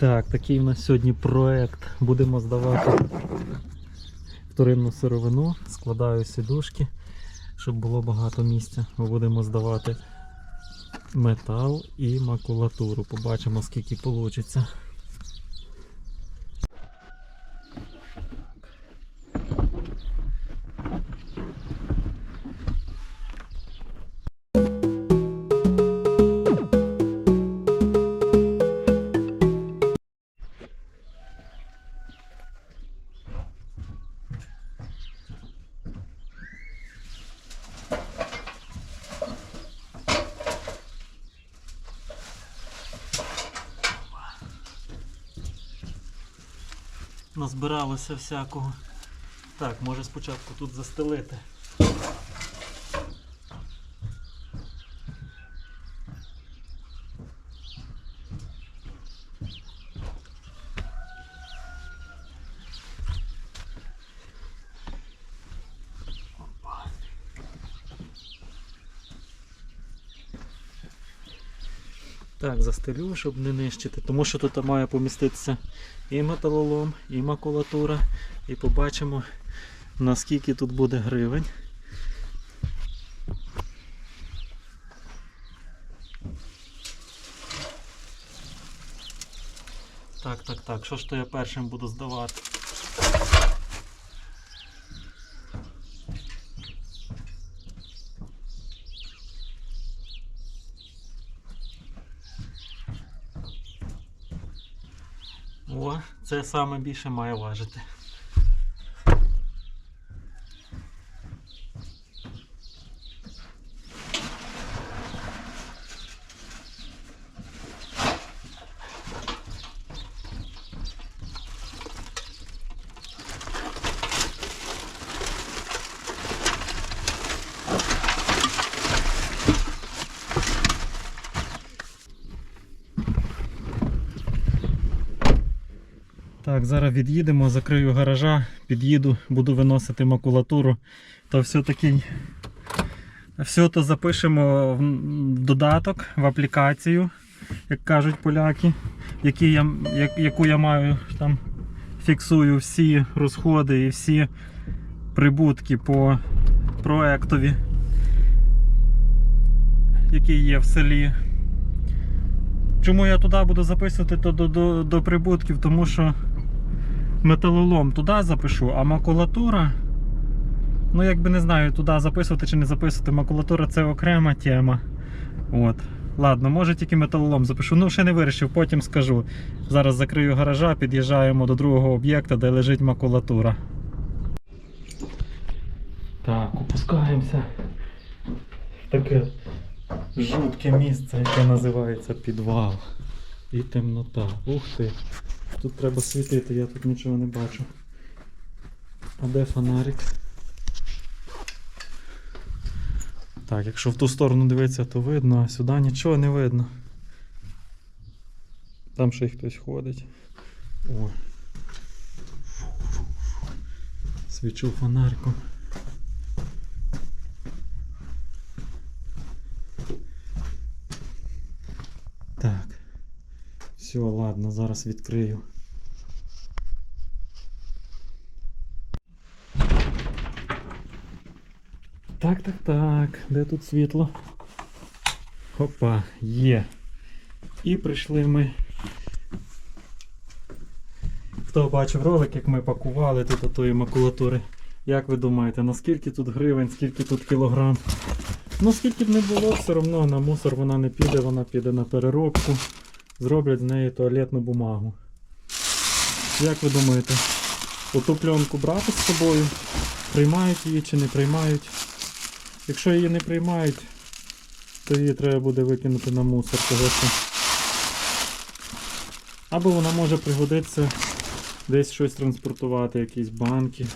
Так, такий у нас сьогодні проект. Будемо здавати вторинну сировину, складаю сідушки, щоб було багато місця. Ми будемо здавати метал і макулатуру. Побачимо, скільки вийде. Назбиралося всякого. Так, може спочатку тут застелити. Так, застелю, щоб не нищити, тому що тут має поміститися і металолом, і макулатура. І побачимо, наскільки тут буде гривень. Так, так, так. Що ж то я першим буду здавати? Це саме більше має важити. Так, зараз від'їдемо, закрию гаража, під'їду, буду виносити макулатуру. То все-таки все то запишемо в додаток, в аплікацію, як кажуть поляки, які я, як- яку я маю там фіксую всі розходи і всі прибутки по проектові, який є в селі. Чому я туди буду записувати то до, до, до прибутків? Тому що металолом туди запишу, а макулатура. Ну, якби не знаю, туди записувати чи не записувати. Макулатура це окрема тема. От. Ладно, може тільки металолом запишу. Ну, ще не вирішив, потім скажу. Зараз закрию гаража, під'їжджаємо до другого об'єкта, де лежить макулатура. Так, опускаємося. в Таке жутке місце, яке називається підвал. І темнота. Ух ти. Тут треба світити, я тут нічого не бачу. А де фонарик? Так, якщо в ту сторону дивитися, то видно, а сюди нічого не видно. Там ще й хтось ходить. О. Свічу фонариком. Так. Все, ладно, зараз відкрию. Так, так, так. Де тут світло? Опа, є. І прийшли ми. Хто бачив ролик, як ми пакували тут отої макулатури. Як ви думаєте, наскільки тут гривень, скільки тут кілограм? Ну скільки б не було, все одно на мусор вона не піде, вона піде на переробку. Зроблять з неї туалетну бумагу. Як ви думаєте, оту пленку брати з собою? Приймають її чи не приймають? Якщо її не приймають, то її треба буде викинути на мусор, того що. Або вона може пригодитися десь щось транспортувати, якісь банки,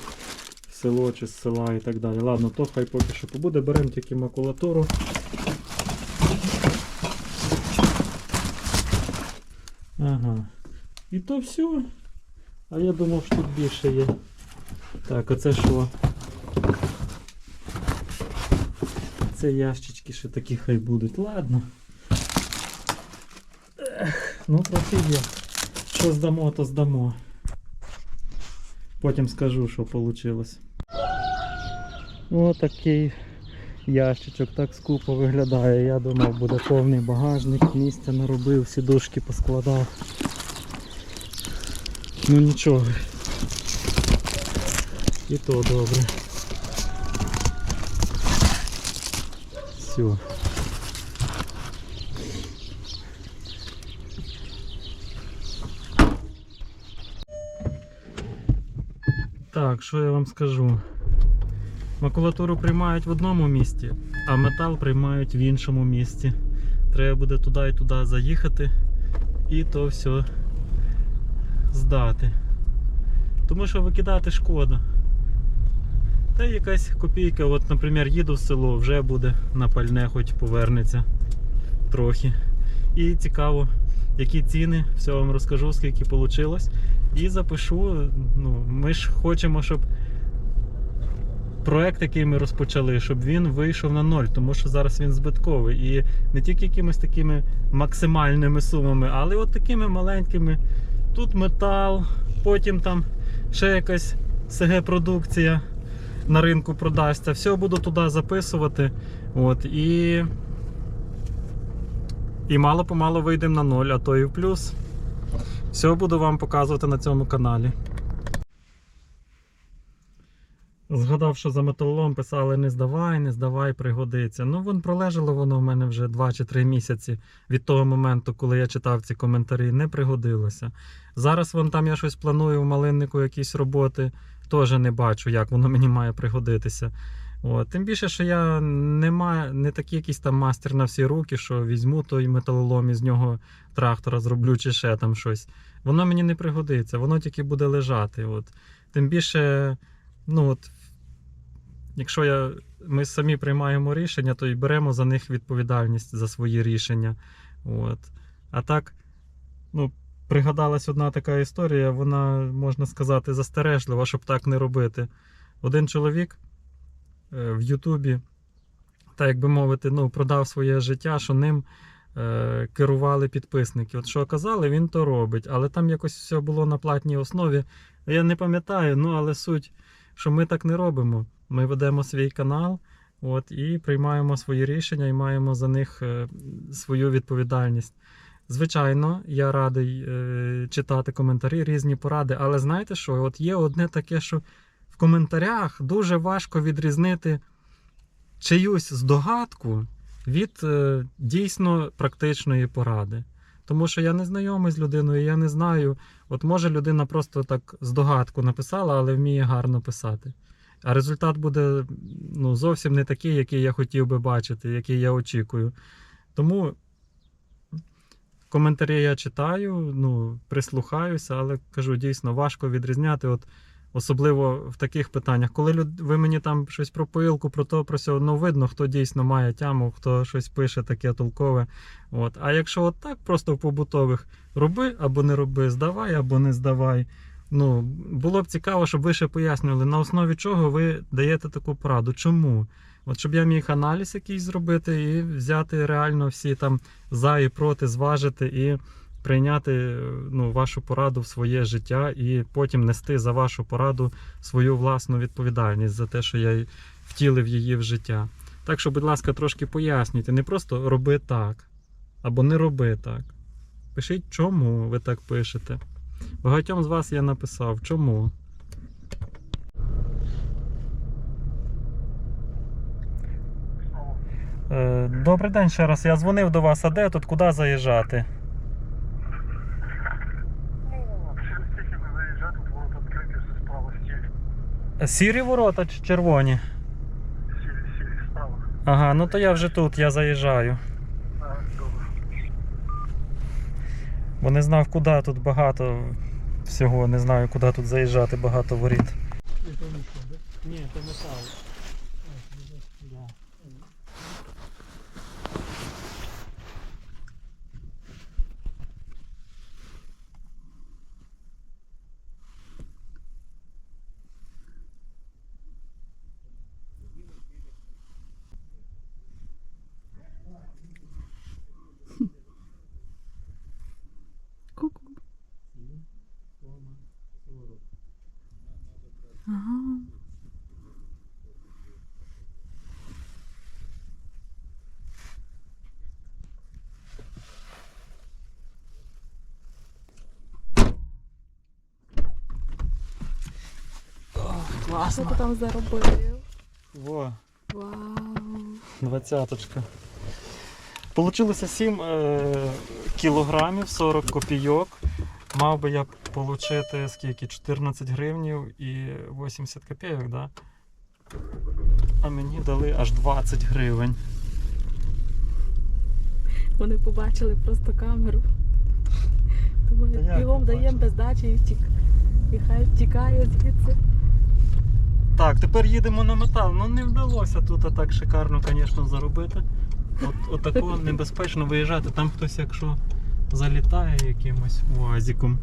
село чи з села і так далі. Ладно, то хай поки що побуде, беремо тільки макулатуру. Ага. І то все. А я думав, що тут більше є. Так, оце що? Це ящички ще такі хай будуть. Ладно. Ех, ну трохи є. Що здамо, то здамо. Потім скажу, що вийшло. Отакий ящичок так скупо виглядає. Я думав, буде повний багажник, місця наробив, сідушки поскладав. Ну нічого. І то добре. Все. Так, що я вам скажу? Макулатуру приймають в одному місці, а метал приймають в іншому місці. Треба буде туди і туди заїхати і то все здати. Тому що викидати шкода. Та якась копійка, от, наприклад, їду в село, вже буде на пальне, хоч повернеться трохи. І цікаво, які ціни, все вам розкажу, скільки вийшло. І запишу. Ну, ми ж хочемо, щоб проект, який ми розпочали, щоб він вийшов на ноль, тому що зараз він збитковий. І не тільки якимись такими максимальними сумами, але от такими маленькими. Тут метал, потім там ще якась СГ-продукція на ринку продасться. Все буду туди записувати. От, і, і мало помалу вийдемо на ноль, а то і в плюс. Все буду вам показувати на цьому каналі. Згадав, що за металолом писали не здавай, не здавай, пригодиться. Ну, вон пролежало воно в мене вже 2 чи 3 місяці від того моменту, коли я читав ці коментарі, не пригодилося. Зараз вон там я щось планую в малиннику якісь роботи, теж не бачу, як воно мені має пригодитися. От. Тим більше, що я не, маю, не такий якийсь там мастер на всі руки, що візьму той металолом і з нього трактора зроблю чи ще там щось. Воно мені не пригодиться, воно тільки буде лежати. От. Тим більше, ну от, якщо я, ми самі приймаємо рішення, то і беремо за них відповідальність за свої рішення. От. А так, ну, пригадалась одна така історія, вона, можна сказати, застережлива, щоб так не робити. Один чоловік е, в Ютубі, так як би мовити, ну, продав своє життя, що ним е, керували підписники. От що казали, він то робить. Але там якось все було на платній основі. Я не пам'ятаю, ну але суть, що ми так не робимо. Ми ведемо свій канал от, і приймаємо свої рішення і маємо за них е, свою відповідальність. Звичайно, я радий е, читати коментарі, різні поради, але знаєте що? От є одне таке, що в коментарях дуже важко відрізнити чиюсь здогадку від е, дійсно практичної поради. Тому що я не знайомий з людиною, я не знаю. От може людина просто так здогадку написала, але вміє гарно писати. А результат буде ну, зовсім не такий, який я хотів би бачити, який я очікую. Тому коментарі я читаю, ну, прислухаюся, але кажу, дійсно важко відрізняти. От, особливо в таких питаннях. Коли люд... ви мені там щось про пилку, про то, про сьо, ну видно, хто дійсно має тяму, хто щось пише таке толкове. От. А якщо от так просто в побутових роби або не роби, здавай або не здавай. Ну, було б цікаво, щоб ви ще пояснювали, на основі чого ви даєте таку пораду. Чому? От щоб я міг аналіз якийсь зробити і взяти реально всі там за і проти, зважити і прийняти ну, вашу пораду в своє життя і потім нести за вашу пораду свою власну відповідальність за те, що я втілив її в життя. Так що, будь ласка, трошки пояснюйте, не просто роби так або не роби так. Пишіть, чому ви так пишете. Багатьом з вас я написав, чому. Е, Добрий день ще раз. Я дзвонив до вас, а де тут куди заїжджати? Ну, через техніку заїжджати, тут ворота відкриті, все справа сірі. Ворота чи червоні? Сірі, сірі, справа. Ага, ну то я вже тут, я заїжджаю. Ага, добре. Бо не знав, куди тут багато всього, не знаю, куди тут заїжджати, багато воріт. Ні, то метал. Ку-ку. Ага. Що ти там заробив? Во, Вау. двадцяточка. Получилося 7 е, кілограмів 40 копійок. Мав би я отримати скільки? 14 гривнів і 80 копійок, да? А мені дали аж 20 гривень. Вони побачили просто камеру. Думаю, бігом даємо без дачі і втік. І хай втікає звідси. Так, тепер їдемо на метал. Ну не вдалося тут так шикарно, звісно, заробити. От, отако небезпечно виїжджати. Там хтось, якщо залітає якимось уазиком.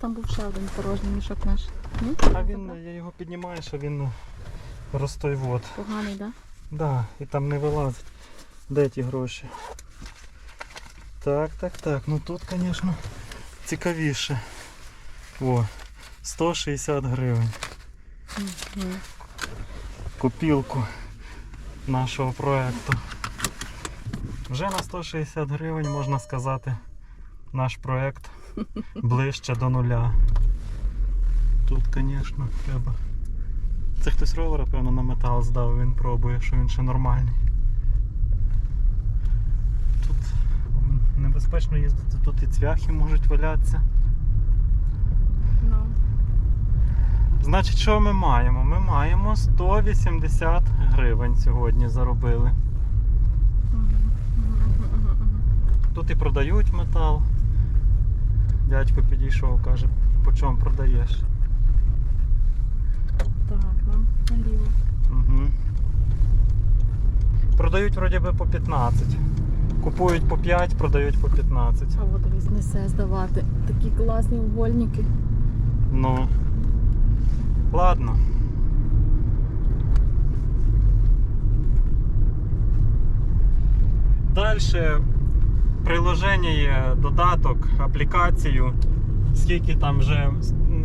Там був ще один порожній мішок наш. Ні? А він, я його піднімаєш, а він ну, розтойвод. Поганий, так? Да, і там не вилазить. Де ті гроші? Так, так, так. Ну тут, звісно, цікавіше. О, 160 гривень. Да? Копілку нашого проекту. Вже на 160 гривень можна сказати, наш проект ближче до нуля. Тут, звісно, треба. Це хтось ровера, певно, на метал здав, він пробує, що він ще нормальний. Тут небезпечно їздити, тут і цвяхи можуть валятися. Ну. Значить, що ми маємо? Ми маємо 180 гривень сьогодні заробили. Тут і продають метал. Дядько підійшов, каже, по чому продаєш? Так, нам наліво. Угу. Продають вроді би по 15. Купують по 5, продають по 15. А от дивись, несе здавати. Такі класні угольники. Ну. Ладно. Далі приложення є додаток, аплікацію. Скільки там вже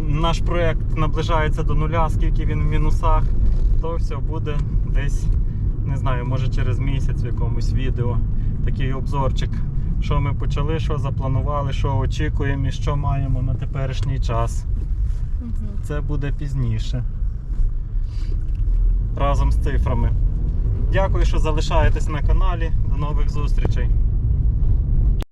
наш проєкт наближається до нуля, скільки він в мінусах, то все буде десь, не знаю, може через місяць в якомусь відео. Такий обзорчик. Що ми почали, що запланували, що очікуємо і що маємо на теперішній час. Це буде пізніше. Разом з цифрами. Дякую, що залишаєтесь на каналі. До нових зустрічей.